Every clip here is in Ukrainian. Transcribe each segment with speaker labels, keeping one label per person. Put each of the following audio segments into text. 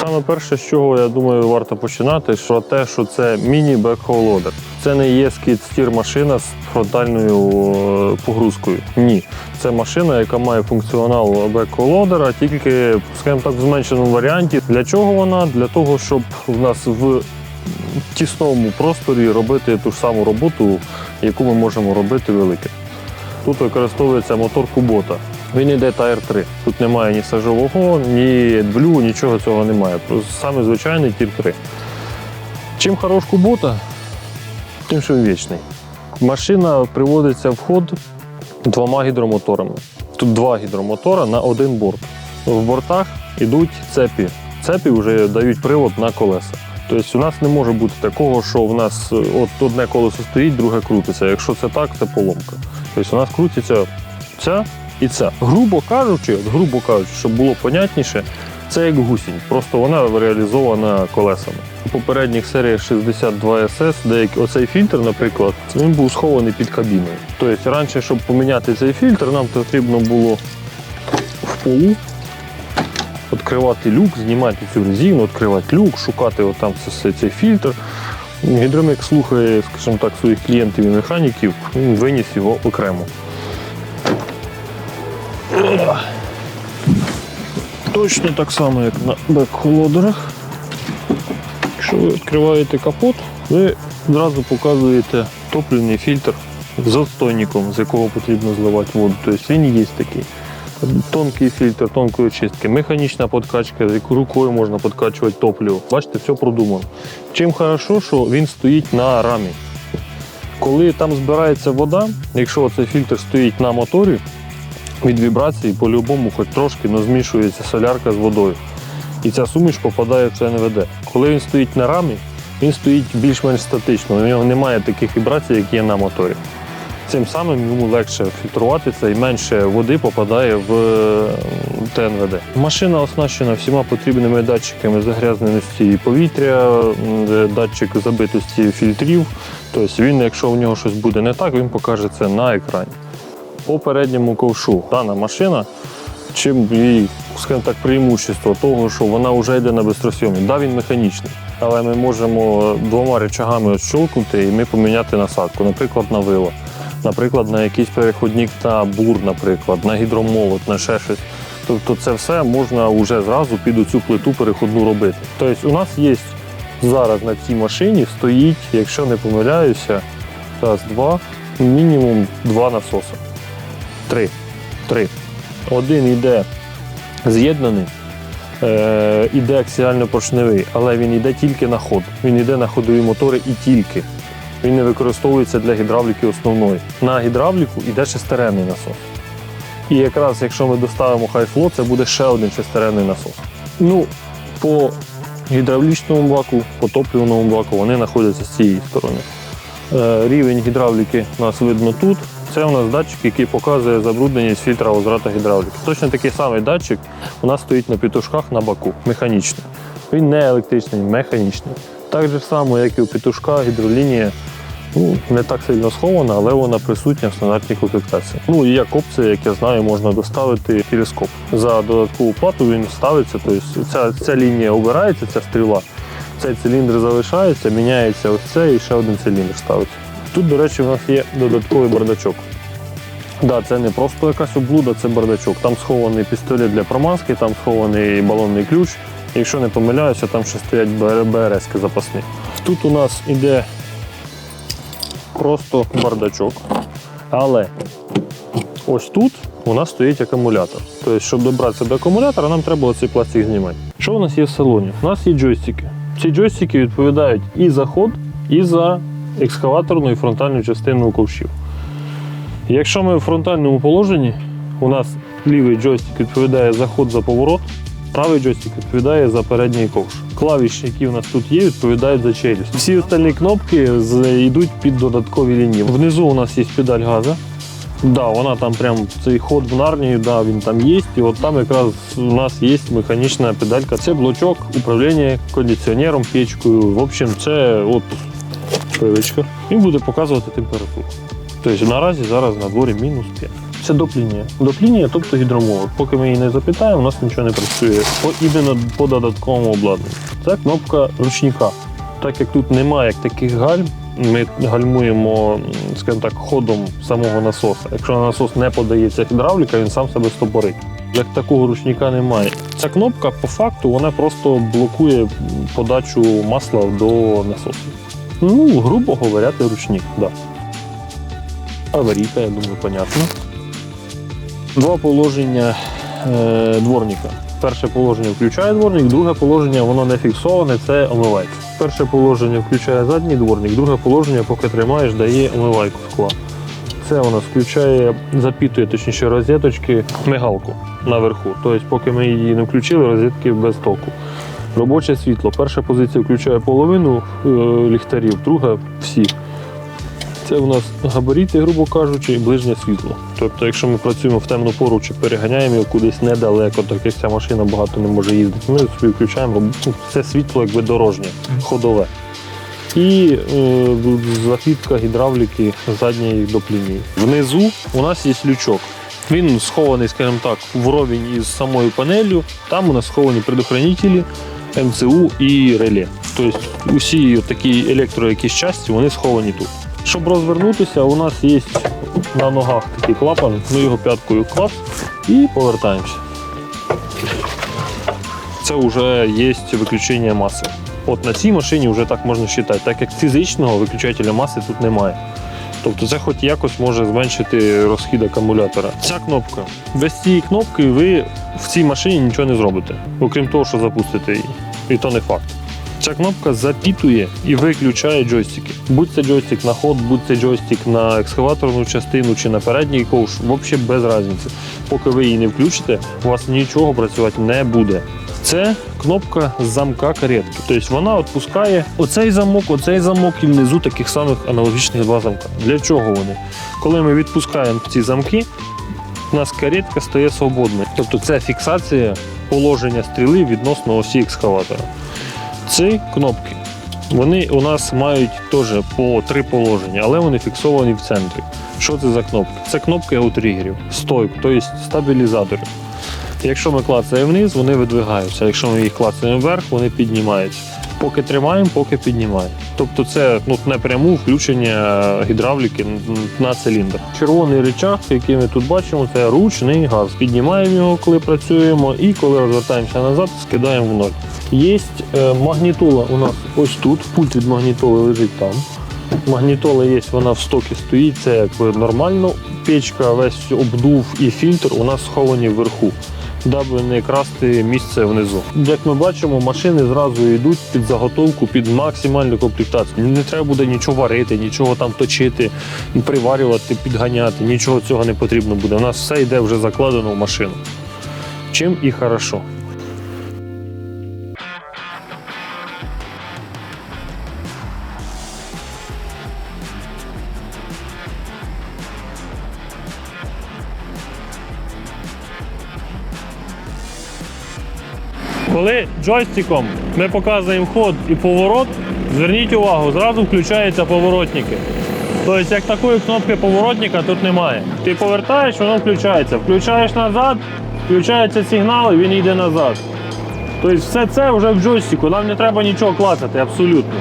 Speaker 1: Саме перше, з чого я думаю, варто починати, що те, що це міні-бекхолодер. Це не є скид-стір машина з фронтальною е, погрузкою. Ні. Це машина, яка має функціонал бекхолодера, тільки, скажімо так, в зменшеному варіанті. Для чого вона? Для того, щоб в нас в тісному просторі робити ту ж саму роботу, яку ми можемо робити велике. Тут використовується мотор Кубота. Він йде Tire 3. Тут немає ні сажового, ні блю, нічого цього немає. Просто саме звичайний тір 3. Чим хорош Кубота? Тим, що він вічний. Машина приводиться в ход двома гідромоторами. Тут два гідромотора на один борт. В бортах йдуть цепі. Цепі вже дають привод на колеса. Тобто у нас не може бути такого, що в нас е, от одне колесо стоїть, друге крутиться. Якщо це так, це поломка. Тобто у нас крутиться ця і ця. Грубо кажучи, грубо кажучи, щоб було понятніше, це як гусінь, просто вона реалізована колесами. У попередніх серіях 62 SS, деякі оцей фільтр, наприклад, він був схований під кабіною. Тобто раніше, щоб поміняти цей фільтр, нам потрібно було в полу відкривати люк, знімати цю резину, відкривати люк, шукати отам це- це- цей фільтр. Гідромик слухає, скажімо так, своїх клієнтів і механіків, він виніс його окремо. Точно так само, як на бек-холодерах. Якщо ви відкриваєте капот, ви одразу показуєте топливний фільтр з отстойником, з якого потрібно зливати воду. Тобто він є такий. Тонкий фільтр, тонкої очистки, механічна подкачка, якою рукою можна подкачувати топливо. Бачите, все продумано. Чим хорошо, що він стоїть на рамі. Коли там збирається вода, якщо цей фільтр стоїть на моторі, від вібрації по-любому хоч трошки но змішується солярка з водою. І ця суміш попадає в НВД. Коли він стоїть на рамі, він стоїть більш-менш статично, у нього немає таких вібрацій, як є на моторі. Цим самим йому легше фільтруватися і менше води попадає в е, ТНВД. Машина оснащена всіма потрібними датчиками загрязненості повітря, м, датчик забитості фільтрів. Тобто він, якщо в нього щось буде не так, він покаже це на екрані. По передньому ковшу дана машина, чим її, скажімо так, преимущество того, що вона вже йде на безтросйомі. Да, він механічний, але ми можемо двома речагами щолкнути і ми поміняти насадку, наприклад, на вила, наприклад, на якийсь переходник на бур, наприклад, на гідромолот, на ще щось. Тобто це все можна вже зразу під цю плиту переходну робити. Тобто у нас є зараз на цій машині стоїть, якщо не помиляюся, раз, два, мінімум два насоси. Три. Три. Один йде з'єднаний, е, іде аксіально поршневий, але він йде тільки на ход. Він йде на ходові мотори і тільки. Він не використовується для гідравліки основної. На гідравліку йде шестеренний насос. І якраз якщо ми доставимо хайфло, це буде ще один шестеренний насос. Ну, по гідравлічному баку, по топливному баку вони знаходяться з цієї сторони. Е, Рівень гідравліки у нас видно тут. Це у нас датчик, який показує забрудненість фільтра возврату гідравліки. Точно такий самий датчик у нас стоїть на петушках на баку, механічний. Він не електричний, механічний. Так же само, як і у петушка, гідролінія ну, не так сильно схована, але вона присутня в стандартній комплектації. Ну і як опція, як я знаю, можна доставити телескоп. За додаткову плату він ставиться, тобто ця, ця лінія обирається, ця стріла. Цей циліндр залишається, міняється ось це і ще один циліндр ставиться. Тут, до речі, у нас є додатковий бардачок. Да, це не просто якась облуда, це бардачок. Там схований пістолет для промазки, там схований балонний ключ. Якщо не помиляюся, там ще стоять БРС запасні. Тут у нас іде просто бардачок. Але ось тут у нас стоїть акумулятор. Тобто, щоб добратися до акумулятора, нам треба оцей пластик знімати. Що у нас є в салоні? У нас є джойстики. Ці джойстики відповідають і за ход, і за екскаваторну і фронтальну частину ковшів. Якщо ми в фронтальному положенні, у нас лівий джойстик відповідає за ход за поворот, правий джойстик відповідає за передній ковш. Клавіші, які у нас тут є, відповідають за челюсть. Всі остальні кнопки йдуть під додаткові лінії. Внизу у нас є педаль газу. Да, вона там прям цей ход в нарнії, да, він там є. І от там якраз у нас є механічна педалька. Це блочок управління кондиціонером, печкою. В общем, це от привичка. Він буде показувати температуру. Тобто наразі зараз на дворі мінус 5. Це доплінія. Доплінія, тобто гідромова. Поки ми її не запитаємо, у нас нічого не працює. По, іменно по додатковому обладнанню. Це кнопка ручника. Так як тут немає як таких гальм, ми гальмуємо, скажімо так, ходом самого насоса. Якщо на насос не подається гідравліка, він сам себе стопорить. Як такого ручника немає. Ця кнопка по факту вона просто блокує подачу масла до насосу. Ну, грубо говоря, це ручник, так. Да. Аварійка, я думаю, понятно. Два положення е, дворника. Перше положення включає дворник, друге положення воно не фіксоване, це омивайка. Перше положення включає задній дворник, друге положення, поки тримаєш, дає омивайку скла. Це у нас включає, запітує точніше розеточки мигалку наверху. Тобто, поки ми її не включили, розетки без току. Робоче світло. Перша позиція включає половину е, ліхтарів, друга всі. Це у нас габаріти, грубо кажучи, і ближнє світло. Тобто, якщо ми працюємо в темну пору чи переганяємо його кудись недалеко, так як ця машина багато не може їздити, ми собі включаємо ну, це світло якби дорожнє, ходове. І е, запітка гідравліки задньої доплінії. Внизу у нас є лючок. Він схований, скажімо так, вровень із самою панелью. Там у нас сховані предохранителі, МЦУ і реле. Тобто усі такі електро якісь часті вони сховані тут. Щоб розвернутися, у нас є на ногах такий клапан, ми його п'яткою клас і повертаємося. Це вже є виключення маси. От на цій машині вже так можна вважати, так як фізичного виключателя маси тут немає. Тобто це хоч якось може зменшити розхід акумулятора. Ця кнопка. Без цієї кнопки ви в цій машині нічого не зробите, окрім того, що запустите її. І то не факт. Ця кнопка запітує і виключає джойстики. Будь це джойстик на ход, будь це джойстик на екскаваторну частину чи на передній ковш, взагалі без різниці. Поки ви її не включите, у вас нічого працювати не буде. Це кнопка замка каретки. Тобто вона відпускає оцей замок, оцей замок і внизу таких самих аналогічних два замка. Для чого вони? Коли ми відпускаємо ці замки, у нас каретка стає свободною. Тобто це фіксація положення стріли відносно осі екскаватора. Ці кнопки. Вони у нас мають теж по три положення, але вони фіксовані в центрі. Що це за кнопки? Це кнопки аутригерів, стойк, тобто стабілізатори. Якщо ми клацаємо вниз, вони видвигаються. Якщо ми їх клацаємо вверх, вони піднімаються. Поки тримаємо, поки піднімаємо. Тобто це ну, напряму включення гідравліки на циліндр. Червоний рычаг, який ми тут бачимо, це ручний газ. Піднімаємо його, коли працюємо, і коли розвертаємося назад, скидаємо в ноль. Є е, магнітола у нас ось тут. Пульт від магнітоли лежить там. Магнітола є, вона в стокі стоїть, це якби нормально. Печка, весь обдув і фільтр у нас сховані вверху, даби не красти місце внизу. Як ми бачимо, машини зразу йдуть під заготовку, під максимальну комплектацію. Не треба буде нічого варити, нічого там точити, приварювати, підганяти. Нічого цього не потрібно буде. У нас все йде вже закладено в машину. Чим і хорошо. Коли джойстиком ми показуємо ход і поворот, зверніть увагу, зразу включаються поворотники. Тобто, як такої кнопки поворотника тут немає. Ти повертаєш, воно включається. Включаєш назад, включається сигнал і він йде назад. Тобто все це вже в джойстику, нам не треба нічого клацати, абсолютно.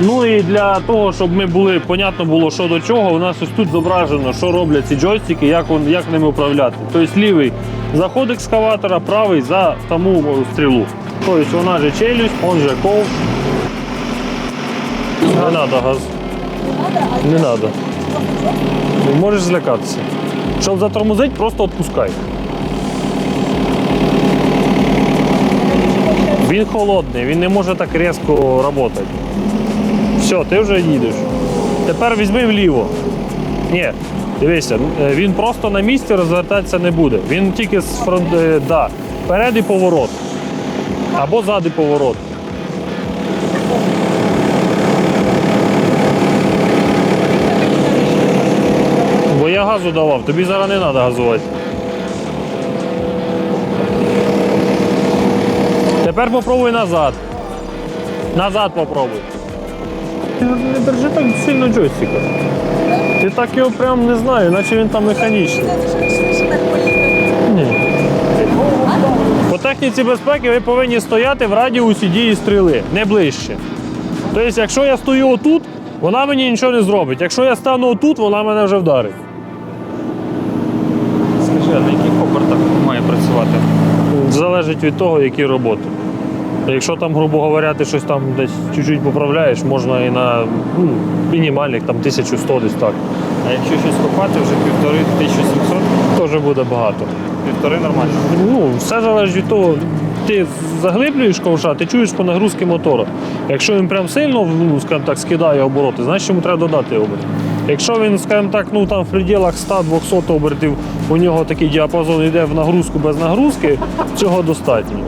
Speaker 1: Ну і для того, щоб ми були, понятно було, що до чого, у нас ось тут зображено, що роблять ці джойстики, як, як ними управляти. Тобто лівий за ход екскаватора, правий за саму стрілу. Тобто вона же челюсть, он же ковш. Не треба газ. Не треба. Можеш злякатися. Щоб затормозити, просто відпускай. Він холодний, він не може так різко працювати. Все, ти вже їдеш. Тепер візьми вліво. Ні, дивися, е, він просто на місці розвертатися не буде. Він тільки з фронт, е, да, вперед і поворот. Або ззади поворот. Бо я газу давав, тобі зараз не треба газувати. Тепер попробуй назад. Назад попробуй. Ти не держи так сильно джойстика. Ти так його прям не знаю, наче він там механічний. Ні. По техніці безпеки ви повинні стояти в радіусі дії стріли, не ближче. Тобто, якщо я стою отут, вона мені нічого не зробить. Якщо я стану отут, вона мене вже вдарить.
Speaker 2: Скажи, а на яких обертах має працювати?
Speaker 1: Залежить від того, які роботи. Якщо там, грубо говоря, ти щось там десь чуть-чуть поправляєш, можна і на ну, мінімальних там 1100 десь так.
Speaker 2: А якщо щось копати, вже півтори 1700,
Speaker 1: Теж буде багато.
Speaker 2: півтори нормально.
Speaker 1: Ну, все залежить від того, ти заглиблюєш ковша, ти чуєш по нагрузці мотора. Якщо він прям сильно ну, скажімо так, скидає обороти, значить йому треба додати оберт. Якщо він, скажімо так, ну там в пределах 100-200 обертів у нього такий діапазон йде в нагрузку без нагрузки, цього достатньо.